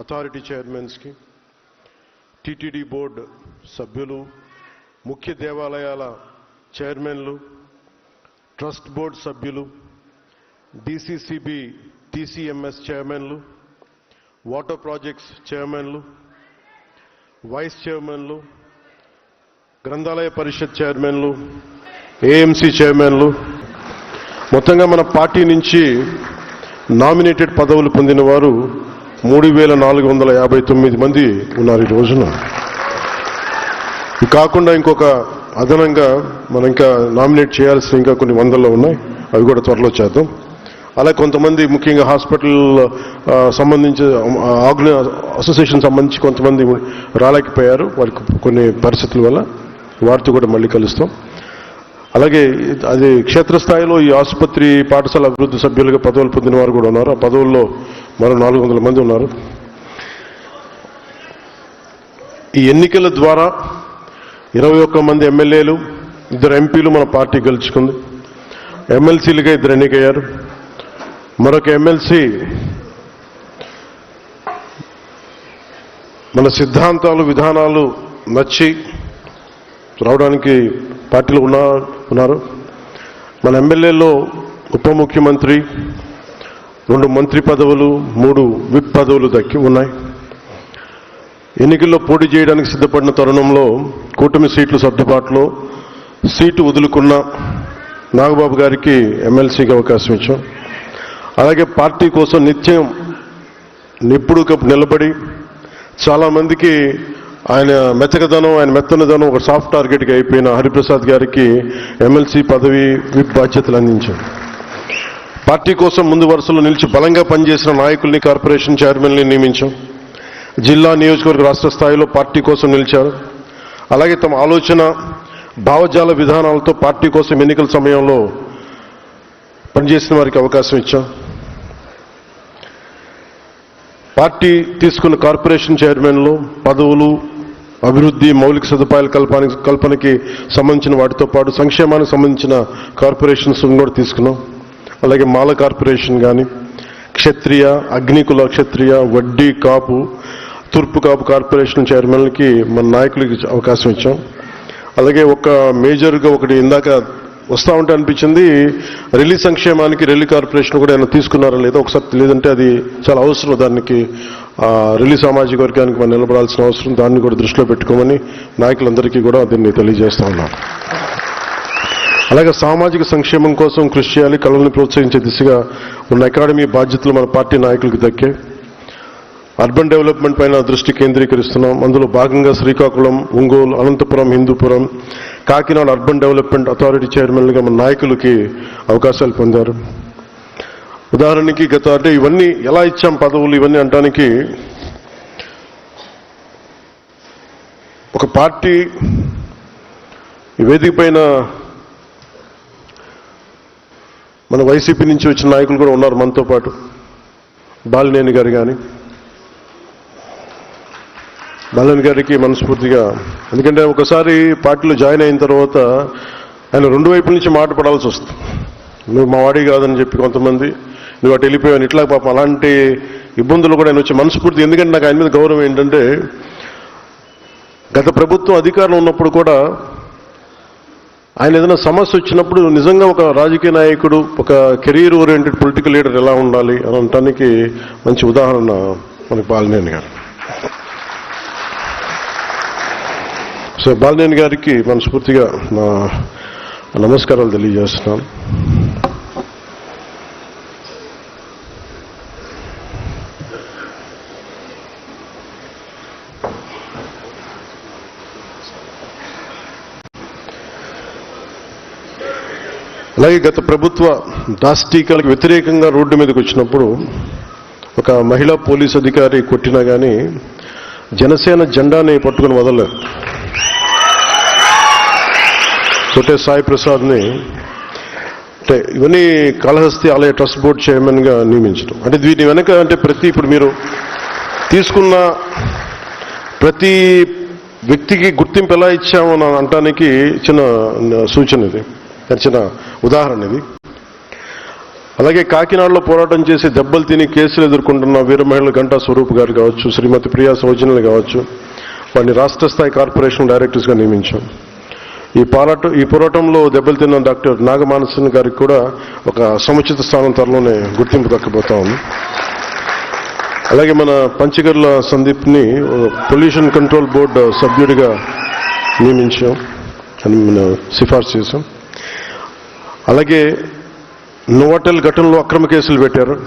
Authority చైర్మన్స్కి TTD board సభ్యులు ముఖ్య దేవాలయాల చైర్మన్లు ట్రస్ట్ బోర్డు సభ్యులు డిసిసిబి టీసీఎంఎస్ చైర్మన్లు వాటర్ ప్రాజెక్ట్స్ చైర్మన్లు వైస్ చైర్మన్లు గ్రంథాలయ పరిషత్ చైర్మన్లు ఏఎంసీ చైర్మన్లు మొత్తంగా మన పార్టీ నుంచి నామినేటెడ్ పదవులు పొందిన వారు మూడు వేల నాలుగు వందల యాభై తొమ్మిది మంది ఉన్నారు ఈ రోజున. కాకుండా ఇంకొక అదనంగా మనం ఇంకా నామినేట్ చేయాల్సిన ఇంకా కొన్ని వందల్లో ఉన్నాయి. అవి కూడా త్వరలో చేద్దాం. అలా కొంతమంది ముఖ్యంగా హాస్పిటల్ సంబంధించి ఆర్గనై అసోసియేషన్ సంబంధించి కొంతమంది రాలేకపోయారు. వారికి కొన్ని పరిస్థితుల వల్ల వారితో కూడా మళ్ళీ కలుస్తాం. అలాగే అది క్షేత్రస్థాయిలో ఈ ఆసుపత్రి పాఠశాల అభివృద్ధి సభ్యులుగా పదవులు పొందిన వారు కూడా ఉన్నారు. ఆ పదవుల్లో మరో నాలుగు వందల మంది ఉన్నారు. ఈ ఎన్నికల ద్వారా ఇరవై ఒక్క మంది ఎమ్మెల్యేలు ఇద్దరు ఎంపీలు మన పార్టీ గెలుచుకుంది. ఎమ్మెల్సీలుగా ఇద్దరు ఎన్నికయ్యారు. మరొక ఎమ్మెల్సీ మన సిద్ధాంతాలు విధానాలు నచ్చి రావడానికి పార్టీలు ఉన్నా ఉన్నారు. మన ఎమ్మెల్యేలో ఉప ముఖ్యమంత్రి రెండు మంత్రి పదవులు మూడు విప్ పదవులు దక్కి ఉన్నాయి. ఎన్నికల్లో పోటీ చేయడానికి సిద్ధపడిన తరుణంలో కూటమి సీట్లు సర్దుబాటులో సీటు వదులుకున్న నాగబాబు గారికి ఎమ్మెల్సీకి అవకాశం ఇచ్చాం. అలాగే పార్టీ కోసం నిత్యం నిప్పుడు నిలబడి చాలామందికి ఆయన మెచ్చకదనం ఆయన మెత్తనదనం ఒక సాఫ్ట్ టార్గెట్గా అయిపోయిన హరిప్రసాద్ గారికి ఎమ్మెల్సీ పదవి విప్ బాధ్యతలు అందించారు. పార్టీ కోసం ముందు వరుసలో నిలిచి బలంగా పనిచేసిన నాయకుల్ని కార్పొరేషన్ చైర్మన్ని నియమించాం. జిల్లా నియోజకవర్గ రాష్ట్ర స్థాయిలో పార్టీ కోసం నిలిచారు. అలాగే తమ ఆలోచన భావజాల విధానాలతో పార్టీ కోసం ఎన్నికల సమయంలో పనిచేసిన వారికి అవకాశం ఇచ్చాం. పార్టీ తీసుకున్న కార్పొరేషన్ చైర్మన్లు పదవులు అభివృద్ధి మౌలిక సదుపాయాల కల్పన కల్పనకి సంబంధించిన వాటితో పాటు సంక్షేమానికి సంబంధించిన కార్పొరేషన్స్ కూడా తీసుకున్నాం. అలాగే మాల కార్పొరేషన్ కానీ క్షత్రియ అగ్నికుల క్షత్రియ వడ్డీ కాపు తూర్పు కాపు కార్పొరేషన్ చైర్మన్లకి మన నాయకులకి అవకాశం ఇచ్చాం. అలాగే ఒక మేజర్గా ఒకటి ఇందాక వస్తూ ఉంటే అనిపించింది. రెల్లి సంక్షేమానికి రెల్లి కార్పొరేషన్ కూడా ఏమైనా తీసుకున్నారా లేదా ఒకసారి లేదంటే అది చాలా అవసరం. దానికి ఆ, రెల్లి సామాజిక వర్గానికి మనం నిలబడాల్సిన అవసరం. దాన్ని కూడా దృష్టిలో పెట్టుకోమని నాయకులందరికీ కూడా దీన్ని తెలియజేస్తా ఉన్నాను అలాగే సామాజిక సంక్షేమం కోసం కృషి చేయాలి కళలను ప్రోత్సహించే దిశగా ఉన్న అకాడమీ బాధ్యతలు మన పార్టీ నాయకులకు దక్కే. అర్బన్ డెవలప్మెంట్ పైన దృష్టి కేంద్రీకరిస్తున్నాం. అందులో భాగంగా Srikakulam Ongole Anantapur Hindupur Kakinada urban development authority చైర్మన్గా మన నాయకులకి అవకాశాలు పొందారు. ఉదాహరణకి గత అంటే ఇవన్నీ ఎలా ఇచ్చాం పదవులు ఇవన్నీ అంటానికి ఒక పార్టీ ఈ వేదిక పైన మన వైసీపీ నుంచి వచ్చిన నాయకులు కూడా ఉన్నారు మనతో పాటు. బాలినేని గారు కానీ బాలన్ గారికి మనస్ఫూర్తిగా. ఎందుకంటే ఒకసారి పార్టీలో జాయిన్ అయిన తర్వాత ఆయన రెండు వైపుల నుంచి మాట పడాల్సి వస్తుంది. నువ్వు మా వాడి కాదని చెప్పి కొంతమంది నువ్వు అటు వెళ్ళిపోయావు ఇట్లా పాపం అలాంటి ఇబ్బందులు కూడా ఆయన వచ్చి మనస్ఫూర్తి ఎందుకంటే నాకు ఆయన మీద గౌరవం ఏంటంటే గత ప్రభుత్వం అధికారంలో ఉన్నప్పుడు కూడా ఆయన ఏదైనా సమస్య వచ్చినప్పుడు నిజంగా ఒక రాజకీయ నాయకుడు ఒక కెరీర్ ఓరియంటెడ్ పొలిటికల్ లీడర్ ఎలా ఉండాలి అని అనటానికి మంచి ఉదాహరణ మనకి బాలినేని గారు. సో బాలినేని గారికి మనస్ఫూర్తిగా నా నమస్కారాలు తెలియజేస్తున్నాను. అలాగే గత ప్రభుత్వ దాష్టీకాలకు వ్యతిరేకంగా రోడ్డు మీదకి వచ్చినప్పుడు ఒక మహిళా పోలీస్ అధికారి కొట్టినా కానీ జనసేన జెండాని పట్టుకుని వదలలేదు. కొట్టే సాయి ప్రసాద్ని అంటే ఇవన్నీ కాళహస్తి ఆలయ ట్రస్ట్ బోర్డ్ చైర్మన్గా నియమించడం. అంటే దీని వెనక అంటే ప్రతి ఇప్పుడు మీరు తీసుకున్న ప్రతి వ్యక్తికి గుర్తింపు ఎలా ఇచ్చామో అని అనటానికి చిన్న సూచన ఇది. చిన్న ఉదాహరణ ఇది. అలాగే కాకినాడలో పోరాటం చేసి దెబ్బలు తిని కేసులు ఎదుర్కొంటున్న వీరమహిళ గంటా స్వరూప్ గారు కావచ్చు శ్రీమతి ప్రియా సౌజన్యులు కావచ్చు వాడిని రాష్ట్ర స్థాయి కార్పొరేషన్ డైరెక్టర్స్గా నియమించాం. ఈ పాలట ఈ పోరాటంలో దెబ్బలు తిన్న డాక్టర్ నాగమానసన్ గారికి కూడా ఒక సముచిత స్థానం త్వరలోనే గుర్తింపు దక్కబోతా ఉంది. అలాగే మన పంచగర్ల సందీప్ని పొల్యూషన్ కంట్రోల్ బోర్డు సభ్యుడిగా నియమించాం అని మనం సిఫార్సు చేశాం. అలాగే నోవటల్ ఘటనలో అక్రమ కేసులు పెట్టారు.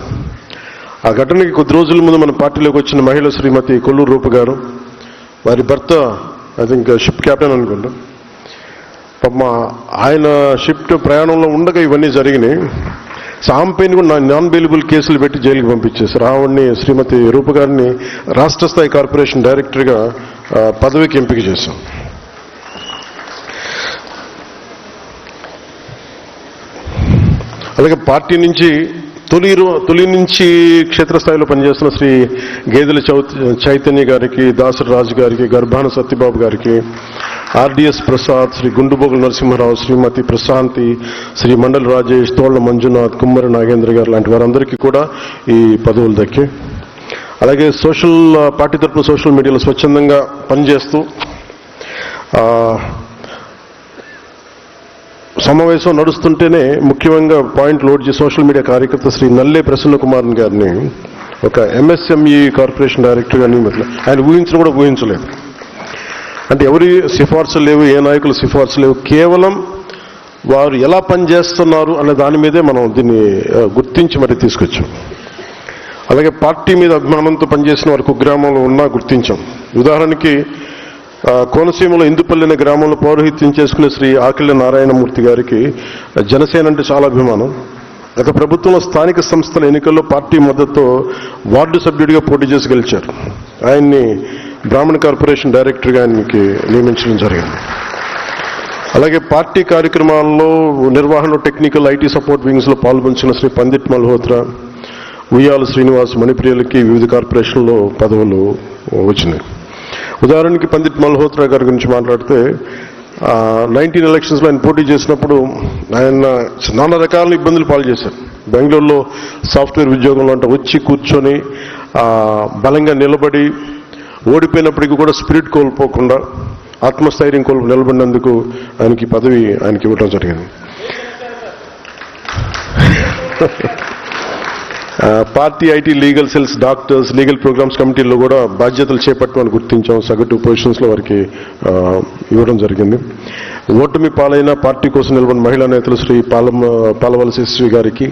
ఆ ఘటనకి కొద్ది రోజుల ముందు మన పార్టీలోకి వచ్చిన మహిళ శ్రీమతి కొల్లూరు రూప గారు వారి భర్త ఐ థింక్ షిప్ క్యాప్టెన్ అనుకుంటాం. పాపం ఆయన షిఫ్ట్ ప్రయాణంలో ఉండగా ఇవన్నీ జరిగినాయి. సాంపేని కూడా నాన్ బెయిలబుల్ కేసులు పెట్టి జైలుకి పంపించేశారు. ఆవిడ్ని శ్రీమతి రూప గారిని రాష్ట్ర స్థాయి కార్పొరేషన్ డైరెక్టర్గా పదవికి ఎంపిక చేశాం. అలాగే పార్టీ నుంచి తొలి తొలి నుంచి క్షేత్రస్థాయిలో పనిచేస్తున్న శ్రీ గేదెల చౌ- చైతన్య గారికి దాసరి రాజు గారికి గర్భాన సత్యబాబు గారికి ఆర్డిఎస్ ప్రసాద్ శ్రీ గుండుబోగుల నరసింహారావు శ్రీమతి ప్రశాంతి శ్రీ మండల రాజేష్ తోళ్ళ మంజునాథ్ కుమ్మరి నాగేంద్ర గారు లాంటి వారందరికీ కూడా ఈ పదవులు దక్కి. అలాగే సోషల్ పార్టీ తరపున సోషల్ మీడియాలో స్వచ్ఛందంగా పనిచేస్తూ సమావేశం నడుస్తుంటేనే ముఖ్యంగా పాయింట్ లోడ్ చేసి సోషల్ మీడియా కార్యకర్త శ్రీ నల్లే ప్రసన్న కుమార్ గారిని ఒక ఎంఎస్ఎంఈ కార్పొరేషన్ డైరెక్టర్గా నియమితులు. ఆయన ఊహించడం కూడా ఊహించలేదు. అంటే ఎవరి సిఫార్సులు లేవు ఏ నాయకుల సిఫార్సు లేవు కేవలం వారు ఎలా పనిచేస్తున్నారు అనే దాని మీదే మనం దీన్ని గుర్తించి మరి తీసుకొచ్చాం. అలాగే పార్టీ మీద అభిమానంతో పనిచేసిన వారు కుగ్రామంలో ఉన్నా గుర్తించాం. ఉదాహరణకి కోనసీమలో ఇందుపల్లి అనే గ్రామంలో పౌరోహిత్యం చేసుకునే శ్రీ ఆకిళ్ళ నారాయణమూర్తి గారికి జనసేన అంటే చాలా అభిమానం. గత ప్రభుత్వంలో స్థానిక సంస్థల ఎన్నికల్లో పార్టీ మద్దతుతో వార్డు సభ్యుడిగా పోటీ చేసి గెలిచారు. ఆయన్ని బ్రాహ్మణ కార్పొరేషన్ డైరెక్టర్గా ఆయనకి నియమించడం జరిగింది. అలాగే పార్టీ కార్యక్రమాల్లో నిర్వహణ టెక్నికల్ ఐటీ సపోర్ట్ వింగ్స్లో పాల్గొంచిన శ్రీ పందిట్ మల్హోత్రా ఉయ్యాల శ్రీనివాస్ మణిప్రియలకి వివిధ కార్పొరేషన్లో పదవులు వచ్చినాయి. ఉదాహరణకి పందిట్ మల్హోత్రా గారి గురించి మాట్లాడితే నైన్టీన్ ఎలక్షన్స్లో ఆయన పోటీ చేసినప్పుడు ఆయన నానా రకాల ఇబ్బందులు పాలు చేశారు. బెంగళూరులో సాఫ్ట్వేర్ ఉద్యోగంలో అంటే వచ్చి కూర్చొని బలంగా నిలబడి ఓడిపోయినప్పటికీ కూడా స్పిరిట్ కోల్పోకుండా ఆత్మస్థైర్యం కోల్పు నిలబడినందుకు ఆయనకి పదవి ఆయనకి ఇవ్వడం జరిగింది. Party IT legal cells doctors legal programmes కమిటీల్లో కూడా బాధ్యతలు చేపట్టమని గుర్తించాం. సగటు పొజిషన్స్లో వారికి ఇవ్వడం జరిగింది. ఓటమి పాలైన పార్టీ కోసం నిలబడిన మహిళా నేతలు శ్రీ పాలమ పాలవలసి శ్రీ గారికి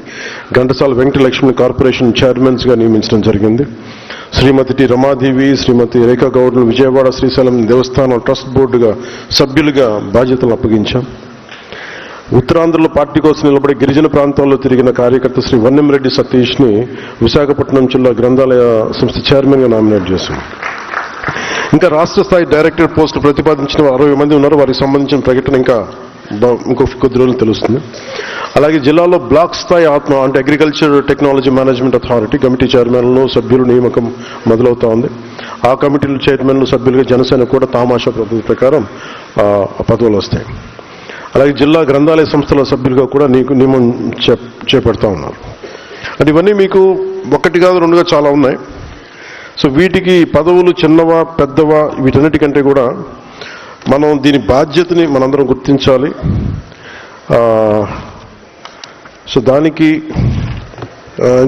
ఘంటసాల వెంకటలక్ష్మి కార్పొరేషన్ చైర్మన్స్గా నియమించడం జరిగింది. శ్రీమతి టి రమాదేవి శ్రీమతి రేఖా గౌడ్ను విజయవాడ శ్రీశైలం దేవస్థానం ట్రస్ట్ బోర్డుగా సభ్యులుగా బాధ్యతలు అప్పగించాం. ఉత్తరాంధ్రలో పార్టీ కోసం నిలబడి గిరిజన ప్రాంతాల్లో తిరిగిన కార్యకర్త శ్రీ వన్నెంరెడ్డి సతీష్ని విశాఖపట్నం జిల్లా గ్రంథాలయ సంస్థ చైర్మన్గా నామినేట్ చేశాం. ఇంకా రాష్ట్ర స్థాయి డైరెక్టర్ పోస్టు ప్రతిపాదించిన అరవై మంది ఉన్నారు. వారికి సంబంధించిన ప్రకటన ఇంకా బ- ఇంకో కొద్ది రోజులు తెలుస్తుంది. అలాగే జిల్లాలో బ్లాక్ స్థాయి ఆత్మ అంటే agriculture technology management authority committee చైర్మన్లు సభ్యులు నియామకం మొదలవుతా ఉంది. ఆ కమిటీల చైర్మన్లు సభ్యులుగా జనసేన కూడా తామాషా పద్ధతి ప్రకారం పదవులు వస్తాయి. అలాగే జిల్లా గ్రంథాలయ సంస్థల సభ్యులుగా కూడా నీకు నియమం చే- చేపడతా ఉన్నారు. అంటే ఇవన్నీ మీకు ఒకటి కాదు రెండుగా చాలా ఉన్నాయి. సో వీటికి పదవులు చిన్నవా పెద్దవా వీటన్నిటికంటే కూడా మనం దీని బాధ్యతని మనందరం గుర్తించాలి సో దానికి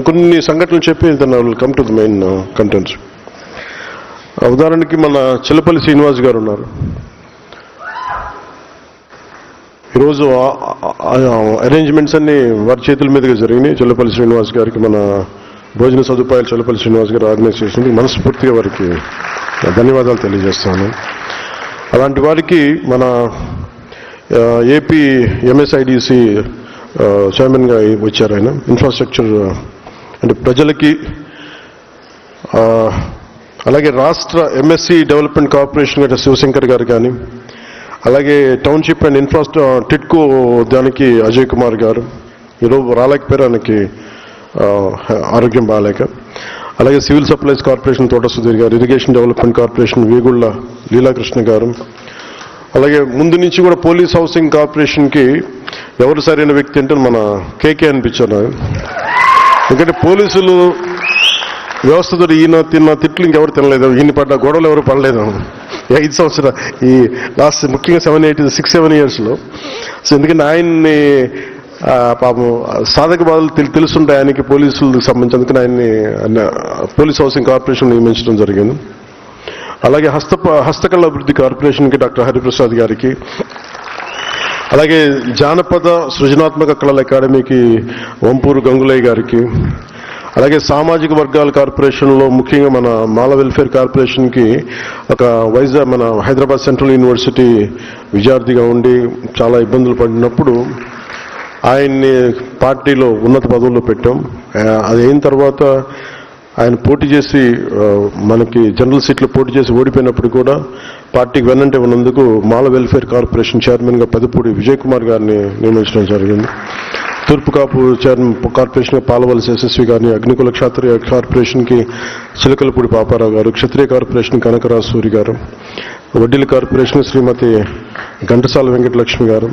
కొన్ని సంఘటనలు చెప్పి will come to the main contents ఉదాహరణకి మన చిల్లపల్లి శ్రీనివాస్ గారు ఉన్నారు ఈరోజు అరేంజ్మెంట్స్ అన్ని వారి చేతుల మీదుగా జరిగినాయి చిల్లపల్లి శ్రీనివాస్ గారికి మన భోజన సదుపాయాలు చెల్లపల్లి శ్రీనివాస్ గారు ఆర్గనైజ్ చేసింది మనస్ఫూర్తిగా వారికి ధన్యవాదాలు తెలియజేస్తాను. అలాంటి వారికి మన ఏపీ ఎంఎస్ఐడిసి చైర్మన్గా వచ్చారు ఆయన. ఇన్ఫ్రాస్ట్రక్చర్ అంటే ప్రజలకి అలాగే రాష్ట్ర ఎంఎస్సి డెవలప్మెంట్ కార్పొరేషన్ గారి శివశంకర్ గారు కానీ అలాగే టౌన్షిప్ అండ్ ఇన్ఫ్రాస్ట్ర టిట్కో దానికి అజయ్ కుమార్ గారు ఈరోజు రాలేకపోయారు ఆయనకి ఆరోగ్యం బాగాలేక. అలాగే civil supplies corporation Thota Sudheer గారు irrigation development corporation Vegulla Leelakrishna గారు. అలాగే ముందు నుంచి కూడా పోలీస్ హౌసింగ్ కార్పొరేషన్కి ఎవరు సరైన వ్యక్తి అంటే మన కేకే అనిపించారు ఎందుకంటే పోలీసులు వ్యవస్థతో ఈయన తిన్న తిట్లు ఇంకెవరు తినలేదు. ఈయన పడ్డ గొడవలు ఎవరు పడలేదు. ఐదు సంవత్సరాలు ఈ లాస్ట్ ముఖ్యంగా సెవెన్ ఎయిట్ సిక్స్ సెవెన్ ఇయర్స్లో. సో ఎందుకంటే ఆయన్ని పాపం సాధక బాధలు తెలు- ఆయనకి పోలీసులకు సంబంధించి. అందుకని ఆయన్ని పోలీస్ హౌసింగ్ కార్పొరేషన్ నియమించడం జరిగింది. అలాగే హస్త హస్తకళ అభివృద్ధి కార్పొరేషన్కి డాక్టర్ హరిప్రసాద్ గారికి అలాగే జానపద సృజనాత్మక కళల అకాడమీకి వంపూరు గంగులయ్య గారికి అలాగే సామాజిక వర్గాల కార్పొరేషన్లో ముఖ్యంగా మన మాల వెల్ఫేర్ కార్పొరేషన్కి ఒక వైజాగ్ మన హైదరాబాద్ సెంట్రల్ యూనివర్సిటీ విద్యార్థిగా ఉండి చాలా ఇబ్బందులు పడినప్పుడు ఆయన్ని పార్టీలో ఉన్నత పదవుల్లో పెట్టాం. అది అయిన తర్వాత ఆయన పోటీ చేసి మనకి జనరల్ సీట్లో పోటీ చేసి ఓడిపోయినప్పుడు కూడా పార్టీకి వెన్నంటే ఉన్నందుకు మాల వెల్ఫేర్ కార్పొరేషన్ చైర్మన్గా పెదపూడి విజయ్ కుమార్ గారిని నియమించడం జరిగింది. తూర్పు కాపు చైర్మన్ కార్పొరేషన్ పాలవలసి యశస్వి గారిని అగ్నికుల క్షత్రియ కార్పొరేషన్కి చిలకలపూడి పాపారావు గారు క్షత్రియ కార్పొరేషన్ కనకరాజు సూరి గారు వడ్డీల కార్పొరేషన్ శ్రీమతి ఘంటసాల వెంకటలక్ష్మి గారు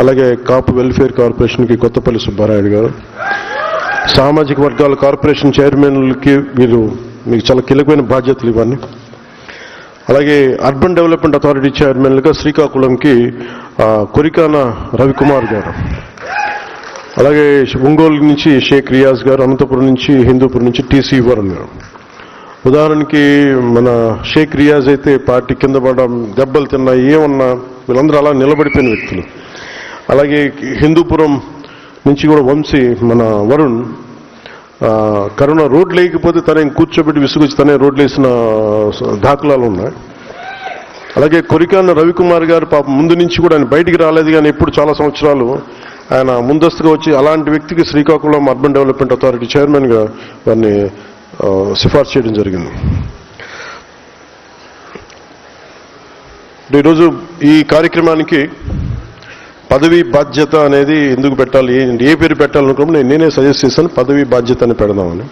అలాగే కాపు వెల్ఫేర్ కార్పొరేషన్కి కొత్తపల్లి సుబ్బారాయుడు గారు. సామాజిక వర్గాల కార్పొరేషన్ చైర్మన్లకి మీరు మీకు చాలా కీలకమైన బాధ్యతలు ఇవన్నీ అలాగే అర్బన్ డెవలప్మెంట్ అథారిటీ చైర్మన్లుగా శ్రీకాకుళంకి కొరికాన రవికుమార్ గారు. అలాగే ఒంగోలు నుంచి షేక్ రియాజ్ గారు అనంతపురం నుంచి హిందూపురం నుంచి టీసీ వరుణ్ గారు. ఉదాహరణకి మన షేక్ రియాజ్ అయితే పార్టీ కింద పడడం దెబ్బలు తిన్నా ఏమన్నా వీళ్ళందరూ అలా నిలబడిపోయిన వ్యక్తులు. అలాగే హిందూపురం నుంచి కూడా వంశీ మన వరుణ్ కరోనా రోడ్లు లేకపోతే తనే కూర్చోబెట్టి విసుగొచ్చి తనే రోడ్లు వేసిన దాఖలాలు ఉన్నాయి. అలాగే కొరికాన్న రవికుమార్ గారు పాప ముందు నుంచి కూడా ఆయన బయటికి రాలేదు కానీ ఎప్పుడు చాలా సంవత్సరాలు ఆయన ముందస్తుగా వచ్చి అలాంటి వ్యక్తికి శ్రీకాకుళం అర్బన్ డెవలప్మెంట్ అథారిటీ చైర్మన్గా వారిని సిఫార్సు చేయడం జరిగింది. ఈరోజు ఈ కార్యక్రమానికి పదవి బాధ్యత అనేది ఎందుకు పెట్టాలి? ఏ- ఏ పేరు పెట్టాలనుకున్నప్పుడు నేను నేనే సజెస్ట్ చేశాను పదవి బాధ్యత అని పెడదామని.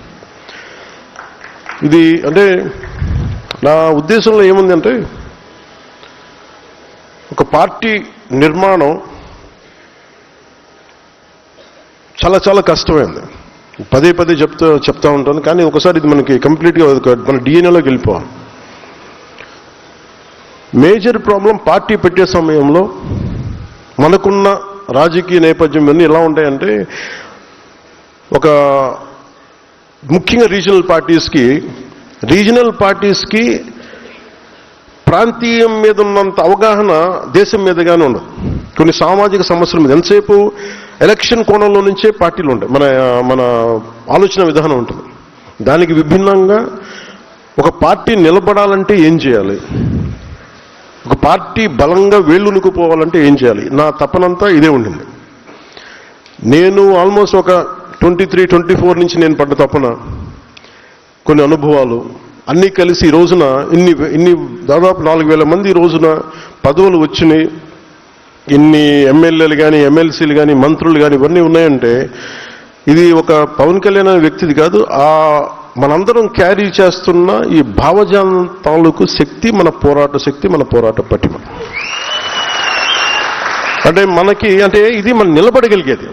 ఇది అంటే నా ఉద్దేశంలో ఏముందంటే ఒక పార్టీ నిర్మాణం చాలా చాలా కష్టమైంది. పదే పదే చెప్తూ చెప్తా ఉంటాను కానీ ఒకసారి ఇది మనకి కంప్లీట్గా మన డిఎన్ఏలోకి వెళ్ళిపోవాలి. మేజర్ ప్రాబ్లం పార్టీ పెట్టే సమయంలో మనకున్న రాజకీయ నేపథ్యం ఇవన్నీ ఎలా ఉంటాయంటే ఒక ముఖ్యంగా రీజనల్ పార్టీస్కి రీజనల్ పార్టీస్కి ప్రాంతీయం మీద ఉన్నంత అవగాహన దేశం మీదగానే ఉండదు. కొన్ని సామాజిక సమస్యల మీద ఎంతసేపు ఎలక్షన్ కోణంలో నుంచే పార్టీలు ఉంటాయి. మన మన ఆలోచన విధానం ఉంటుంది. దానికి విభిన్నంగా ఒక పార్టీ నిలబడాలంటే ఏం చేయాలి? ఒక పార్టీ బలంగా వేళ్ళునుకుపోవాలంటే ఏం చేయాలి? నా తపనంతా ఇదే ఉండింది. నేను ఆల్మోస్ట్ ఒక ట్వంటీ త్రీ ట్వంటీ ఫోర్ నుంచి నేను పడ్డ తపన కొన్ని అనుభవాలు అన్నీ కలిసి ఈ రోజున ఇన్ని ఇన్ని దాదాపు నాలుగు వేల మంది ఈ రోజున పదవులు వచ్చినాయి. ఇన్ని ఎమ్మెల్యేలు కానీ ఎమ్మెల్సీలు కానీ మంత్రులు కానీ ఇవన్నీ ఉన్నాయంటే ఇది ఒక పవన్ కళ్యాణ్ అనే వ్యక్తిది కాదు ఆ మనందరం క్యారీ చేస్తున్న ఈ భావజాలం తాలూకు శక్తి మన పోరాట శక్తి మన పోరాట పటిమ. అంటే మనకి అంటే ఇది మనం నిలబడగలిగేది.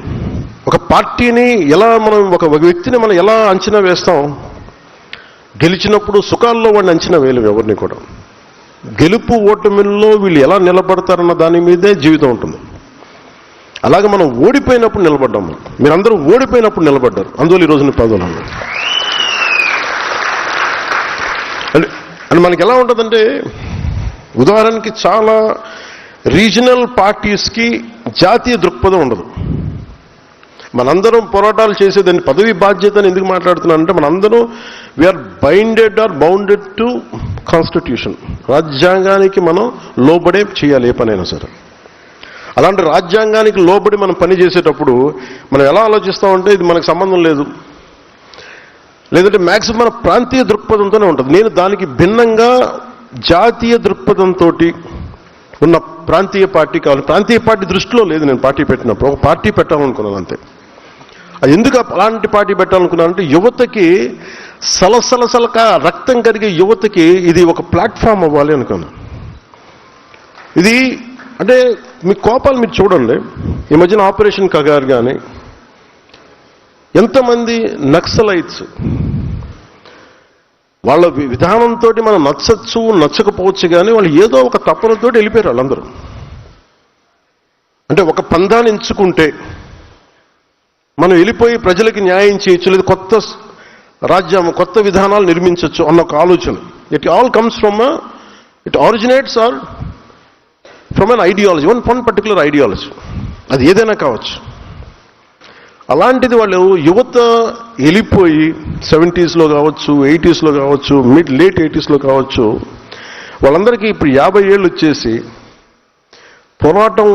ఒక పార్టీని ఎలా మనం ఒక వ్యక్తిని మనం ఎలా అంచనా వేస్తాం? గెలిచినప్పుడు సుఖాల్లో వాడిని అంచనా వేయలేము ఎవరిని కూడా. గెలుపు ఓటమిల్లో వీళ్ళు ఎలా నిలబడతారన్న దాని మీదే జీవితం ఉంటుంది. అలాగే మనం ఓడిపోయినప్పుడు నిలబడ్డాము. మీరందరూ ఓడిపోయినప్పుడు నిలబడ్డారు. అందువల్ల ఈ రోజున పదవులు ఉన్నాయి. అంటే అంటే మనకి ఎలా ఉంటుందంటే ఉదాహరణకి చాలా రీజనల్ పార్టీస్కి జాతీయ దృక్పథం ఉండదు. మనందరం పోరాటాలు చేసేదాన్ని పదవి బాధ్యతను ఎందుకు మాట్లాడుతున్నానంటే మనందరం we're binded or bounded to constitution రాజ్యాంగానికి మనం లోబడే చేయాలి ఏ పనైనా సరే. అలాంటి రాజ్యాంగానికి లోబడి మనం పని చేసేటప్పుడు మనం ఎలా ఆలోచిస్తామంటే ఇది మనకు సంబంధం లేదు. లేదంటే మ్యాక్సిమం మన ప్రాంతీయ దృక్పథంతోనే ఉంటుంది. నేను దానికి భిన్నంగా జాతీయ దృక్పథంతో ఉన్న ప్రాంతీయ పార్టీ కావాలి. ప్రాంతీయ పార్టీ దృష్టిలో లేదు నేను పార్టీ పెట్టినప్పుడు. ఒక పార్టీ పెట్టాలనుకున్నాను అంతే. అది ఎందుకు అలాంటి పార్టీ పెట్టాలనుకున్నానంటే యువతకి సలసలసలక రక్తం కరిగే యువతకి ఇది ఒక ప్లాట్ఫామ్ అవ్వాలి అనుకున్నాను. ఇది అంటే మీ కోపాలు మీరు చూడండి. ఈ మధ్యన ఆపరేషన్ కగారు కానీ ఎంతమంది నక్సలైట్స్? వాళ్ళ విధానంతో మనం నచ్చచ్చు నచ్చకపోవచ్చు కానీ వాళ్ళు ఏదో ఒక తపనతో వెళ్ళిపోయారు వాళ్ళందరూ. అంటే ఒక పందాన్ని ఎంచుకుంటే మనం వెళ్ళిపోయి ప్రజలకి న్యాయం చేయొచ్చు లేదు కొత్త రాజ్యం కొత్త విధానాలు నిర్మించవచ్చు అన్న ఒక ఆలోచన. It all comes from it originates or from an ideology one one particular ideology అది ఏదైనా కావచ్చు. అలాంటిది వాళ్ళు యువత వెళ్ళిపోయి సెవెంటీస్లో కావచ్చు ఎయిటీస్లో కావచ్చు మిడ్ లేట్ ఎయిటీస్లో కావచ్చు వాళ్ళందరికీ ఇప్పుడు యాభై ఏళ్ళు వచ్చేసి పోరాటం